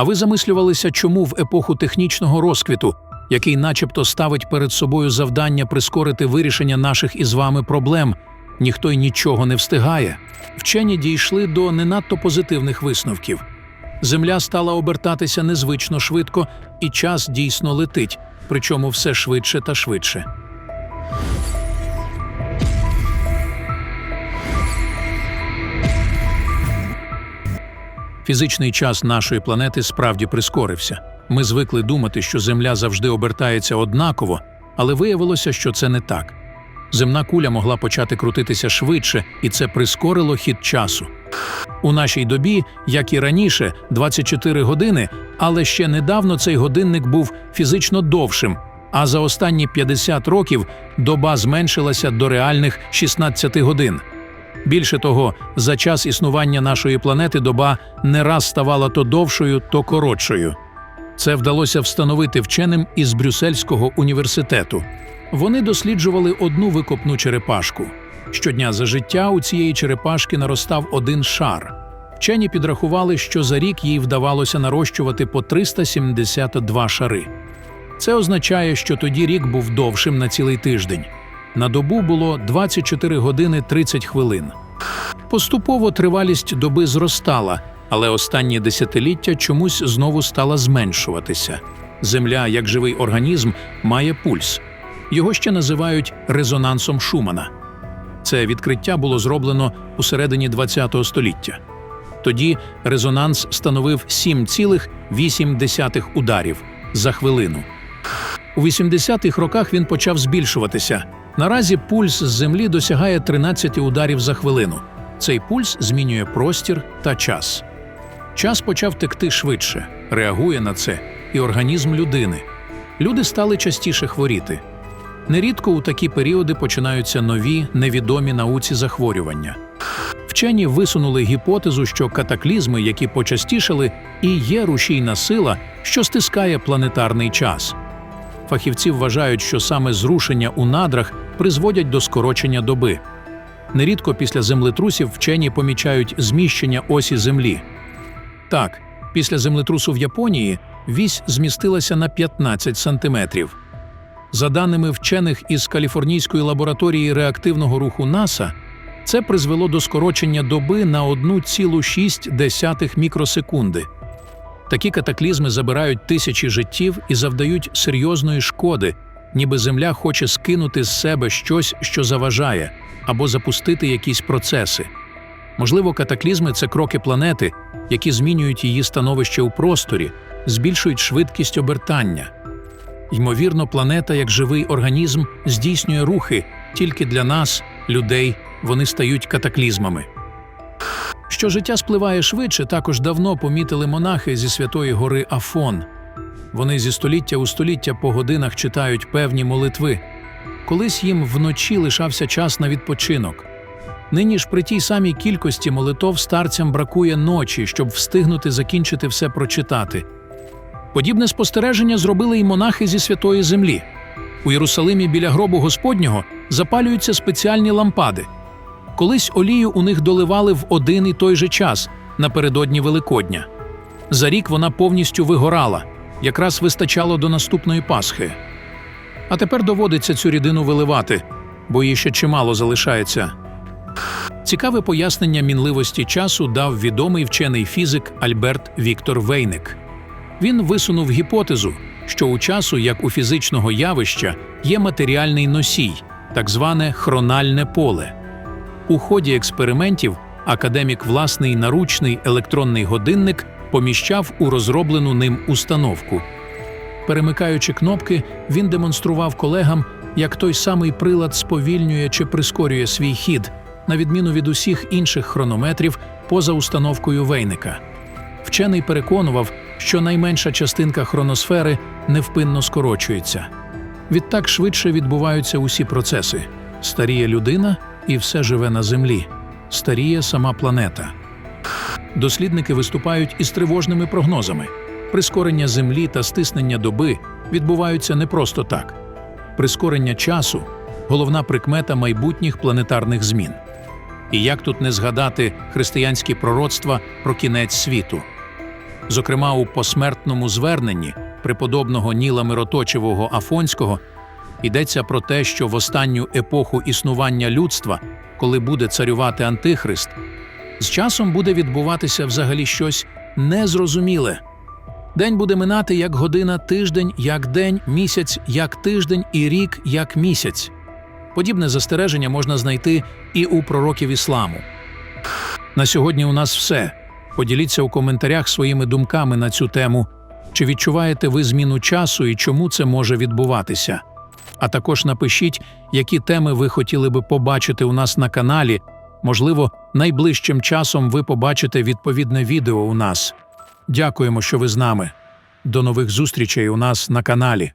А ви замислювалися, чому в епоху технічного розквіту, який начебто ставить перед собою завдання прискорити вирішення наших із вами проблем, ніхто й нічого не встигає? Вчені дійшли до не надто позитивних висновків. Земля стала обертатися незвично швидко, і час дійсно летить, причому все швидше та швидше. Фізичний час нашої планети справді прискорився. Ми звикли думати, що Земля завжди обертається однаково, але виявилося, що це не так. Земна куля могла почати крутитися швидше, і це прискорило хід часу. У нашій добі, як і раніше, 24 години, але ще недавно цей годинник був фізично довшим, а за останні 50 років доба зменшилася до реальних 16 годин. Більше того, за час існування нашої планети доба не раз ставала то довшою, то коротшою. Це вдалося встановити вченим із Брюссельського університету. Вони досліджували одну викопну черепашку. Щодня за життя у цієї черепашки наростав один шар. Вчені підрахували, що за рік їй вдавалося нарощувати по 372 шари. Це означає, що тоді рік був довшим на цілий тиждень. На добу було 24 години 30 хвилин. Поступово тривалість доби зростала, але останні десятиліття чомусь знову стала зменшуватися. Земля, як живий організм, має пульс. Його ще називають резонансом Шумана. Це відкриття було зроблено у середині ХХ століття. Тоді резонанс становив 7,8 ударів за хвилину. У 80-х роках він почав збільшуватися. Наразі пульс з землі досягає 13 ударів за хвилину. Цей пульс змінює простір та час. Час почав текти швидше, реагує на це і організм людини. Люди стали частіше хворіти. Нерідко у такі періоди починаються нові, невідомі науці захворювання. Вчені висунули гіпотезу, що катаклізми, які почастішали, і є рушійна сила, що стискає планетарний час. Фахівці вважають, що саме зрушення у надрах призводять до скорочення доби. Нерідко після землетрусів вчені помічають зміщення осі Землі. Так, після землетрусу в Японії вісь змістилася на 15 сантиметрів. За даними вчених із Каліфорнійської лабораторії реактивного руху НАСА, це призвело до скорочення доби на 1,6 мікросекунди. Такі катаклізми забирають тисячі життів і завдають серйозної шкоди, ніби Земля хоче скинути з себе щось, що заважає, або запустити якісь процеси. Можливо, катаклізми це кроки планети, які змінюють її становище у просторі, збільшують швидкість обертання. Ймовірно, планета, як живий організм, здійснює рухи тільки для нас, людей, вони стають катаклізмами. Що життя спливає швидше, також давно помітили монахи зі святої гори Афон. Вони зі століття у століття по годинах читають певні молитви. Колись їм вночі лишався час на відпочинок. Нині ж при тій самій кількості молитов старцям бракує ночі, щоб встигнути закінчити все прочитати. Подібне спостереження зробили й монахи зі святої землі. У Єрусалимі біля гробу Господнього запалюються спеціальні лампади. Колись олію у них доливали в один і той же час напередодні Великодня. За рік вона повністю вигорала, якраз вистачало до наступної Пасхи. А тепер доводиться цю рідину виливати, бо їй ще чимало залишається. Цікаве пояснення мінливості часу дав відомий вчений фізик Альберт Віктор Вейник. Він висунув гіпотезу, що у часу, як у фізичного явища, є матеріальний носій, так зване хрональне поле. У ході експериментів академік власний наручний електронний годинник поміщав у розроблену ним установку. Перемикаючи кнопки, він демонстрував колегам, як той самий прилад сповільнює чи прискорює свій хід, на відміну від усіх інших хронометрів поза установкою Вейника. Вчений переконував, що найменша частинка хроносфери невпинно скорочується. Відтак швидше відбуваються усі процеси. Старіє людина і все живе на землі. Старіє сама планета. Дослідники виступають із тривожними прогнозами. Прискорення землі та стиснення доби відбуваються не просто так. Прискорення часу головна прикмета майбутніх планетарних змін. І як тут не згадати християнські пророцтва про кінець світу? Зокрема, у посмертному зверненні преподобного Ніла Мироточевого Афонського йдеться про те, що в останню епоху існування людства, коли буде царювати Антихрист, з часом буде відбуватися взагалі щось незрозуміле. День буде минати як година, тиждень як день, місяць як тиждень і рік як місяць. Подібне застереження можна знайти і у пророків ісламу. На сьогодні у нас все. Поділіться у коментарях своїми думками на цю тему. Чи відчуваєте ви зміну часу і чому це може відбуватися? А також напишіть, які теми ви хотіли би побачити у нас на каналі. Можливо, найближчим часом ви побачите відповідне відео у нас. Дякуємо, що ви з нами. До нових зустрічей у нас на каналі.